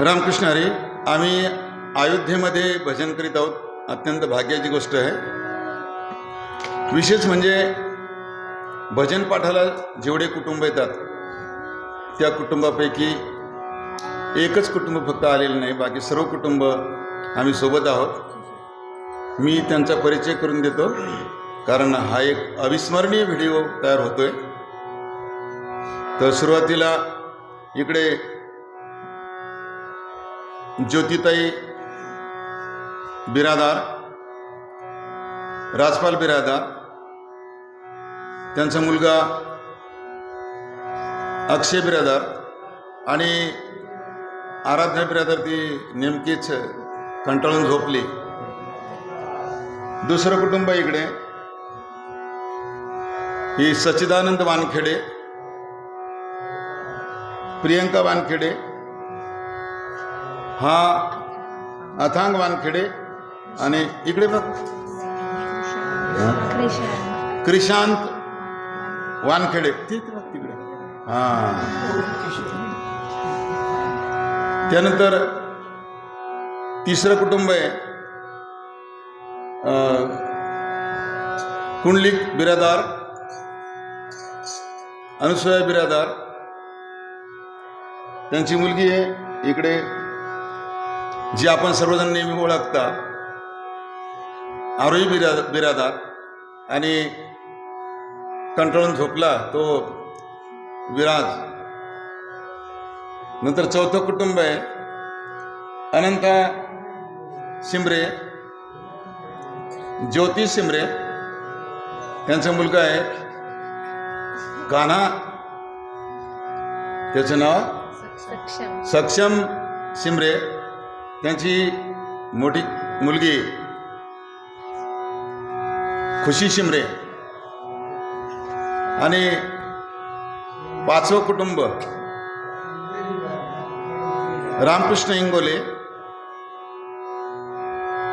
रामकृष्ण हरी आम्ही अयोध्येमध्ये भजन करीत आहोत. अत्यंत भाग्याची गोष्ट आहे. विशेष म्हणजे भजन पाठाला जेवढे कुटुंब येतात त्या कुटुंबापैकी एकच कुटुंब फक्त आलेलं नाही बाकी सर्व कुटुंब आम्ही सोबत आहोत. मी त्यांचा परिचय करून देतो कारण हा एक अविस्मरणीय व्हिडिओ तयार होतोय. तर सुरुवातीला इकडे ज्योतिताई बिरादार राजपाल बिरादार त्यांचा मुलगा अक्षय बिरादार आणि आराध्या बिरादार ती नेमकीच कंटाळून झोपली दुसरं कुटुंब इकडे ही सच्चिदानंद वानखेडे प्रियंका वानखेडे हा अथांग वानखेडे आणि इकडे बघ. क्रिशांत वानखेडे बघ तिकडे. हा. त्यानंतर तिसरं कुटुंब आहे अं, कुंडलिक बिरादार अनुसया बिरादार. त्यांची मुलगी आहे इकडे जी आपण सर्वजण नेहमी ओळखता. आरोही बिरा बिरादार आणि कंटाळून झोपला तो विराज. नंतर चौथं कुटुंब आहे. अनंता शिमरे ज्योती शिमरे त्यांचा मुलगा आहे. कान्हा त्याचं नाव? सक्षम. सक्षम शिमरे त्यांची मोठी मुलगी खुशी शिमरे आणि पाचवं कुटुंब रामकृष्ण इंगोले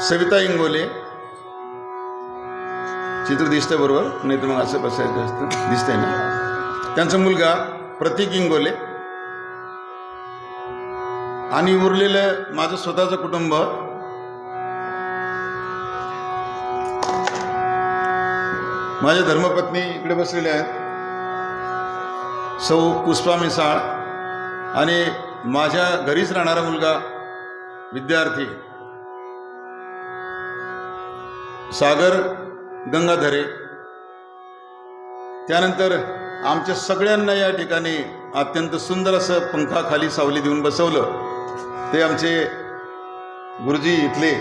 सविता इंगोले. चित्र दिसतंय बरोबर नाही तर मग असं बसायचं असतं दिसतंय ना. त्यांचा मुलगा प्रतीक इंगोले. आणि उरलेलं माझं स्वतःचं कुटुंब. माझ्या धर्मपत्नी इकडे बसलेल्या आहेत. सौ पुष्पा मिसाळ आणि माझ्या घरीच राहणारा मुलगा विद्यार्थी सागर गंगाधरे. त्यानंतर आमच्या सगळ्यांना या ठिकाणी अत्यंत सुंदर असं पंखाखाली सावली देऊन बसवलं. ते आमचे गुरुजी इथले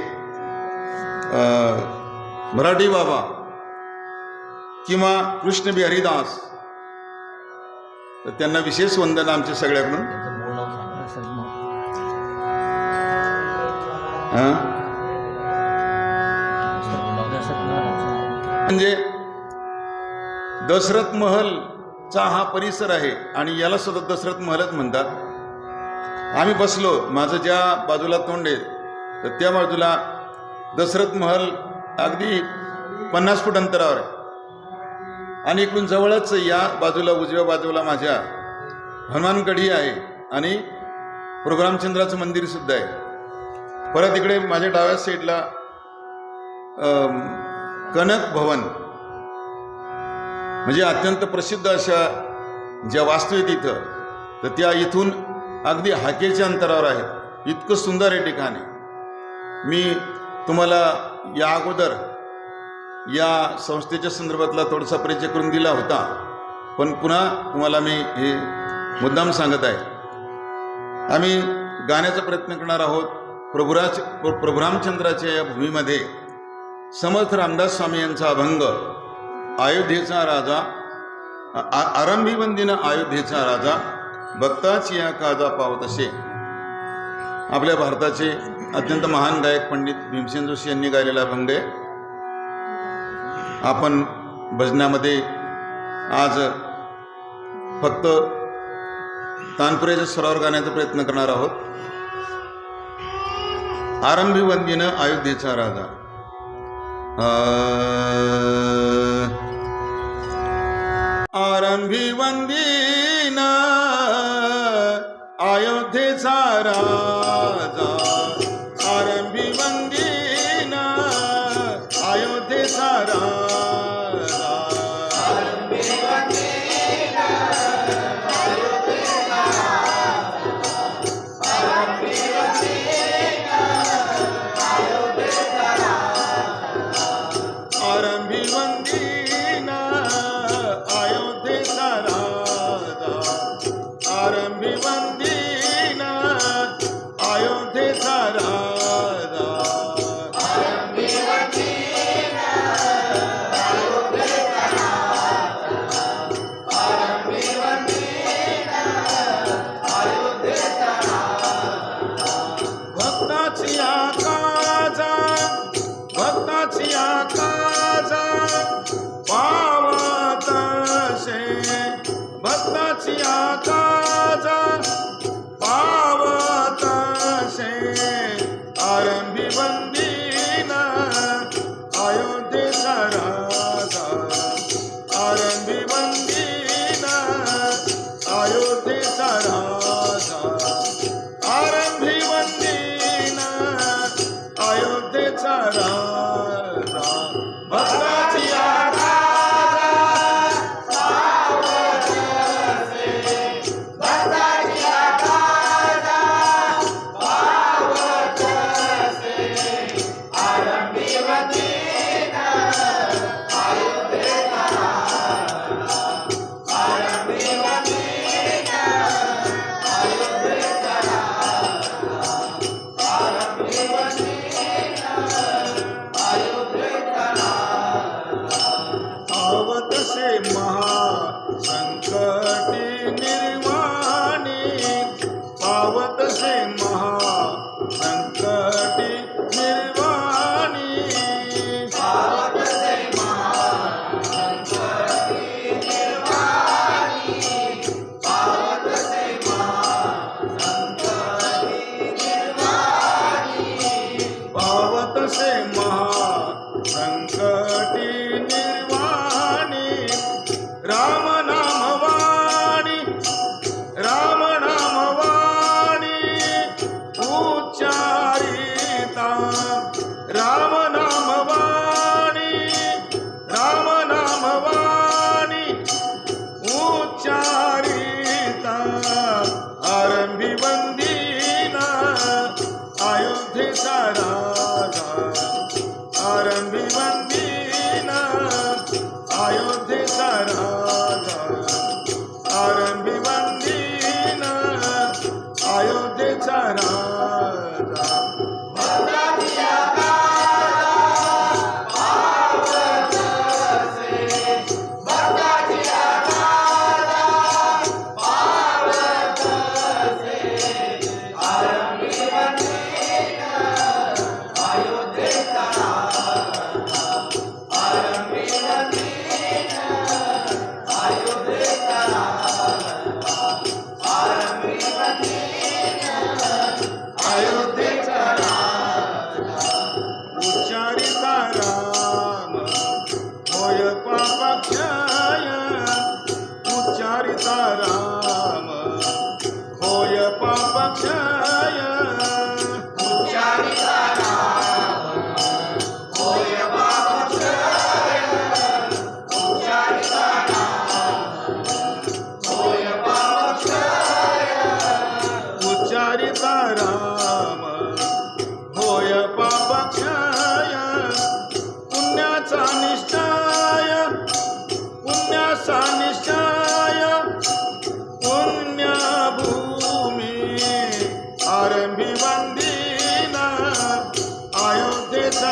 मराठी बाबा किंवा कृष्ण बिहारी दास तर त्यांना विशेष वंदन आमच्या सगळ्याकडून. म्हणजे दशरथ महलचा हा परिसर आहे आणि याला सुद्धा दशरथ महलच म्हणतात. आम्ही बसलो. माझं ज्या बाजूला तोंड आहे तर त्या बाजूला दशरथ महल अगदी पन्नास फूट अंतरावर आहे. आणि इकडून जवळच या बाजूला उजव्या बाजूला माझ्या हनुमानगढी आहे आणि प्रभुरामचंद्राचं मंदिरसुद्धा आहे. परत इकडे माझ्या डाव्या साईडला कनक भवन. म्हणजे अत्यंत प्रसिद्ध अशा ज्या वास्तू आहेत इथं तर त्या इथून अगदी हाकेच्या अंतरावर आहेत. इतकं सुंदर आहे ठिकाण आहे. मी तुम्हाला या अगोदर या संस्थेच्या संदर्भातला थोडासा परिचय करून दिला होता. पण पुन्हा तुम्हाला मी हे मुद्दाम सांगत आहे. आम्ही गाण्याचा प्रयत्न करणार आहोत. प्रभुराज प्रभुरामचंद्राच्या या भूमीमध्ये समर्थ रामदास स्वामी यांचा अभंग अयोध्येचा राजा आ- आरंभी बंदीनं अयोध्येचा राजा भक्ताची या काजा पावत असे आपल्या भारताचे अत्यंत महान गायक पंडित भीमसेन जोशी यांनी गायलेला अभंग आहे. आपण भजनामध्ये आज फक्त तानपुरेच्या स्वरावर गाण्याचा प्रयत्न करणार आहोत. आरंभी वंदीनं अयोध्येचा राजा. आरंभी वंदी आरंभी वंदीना अयोध्येचा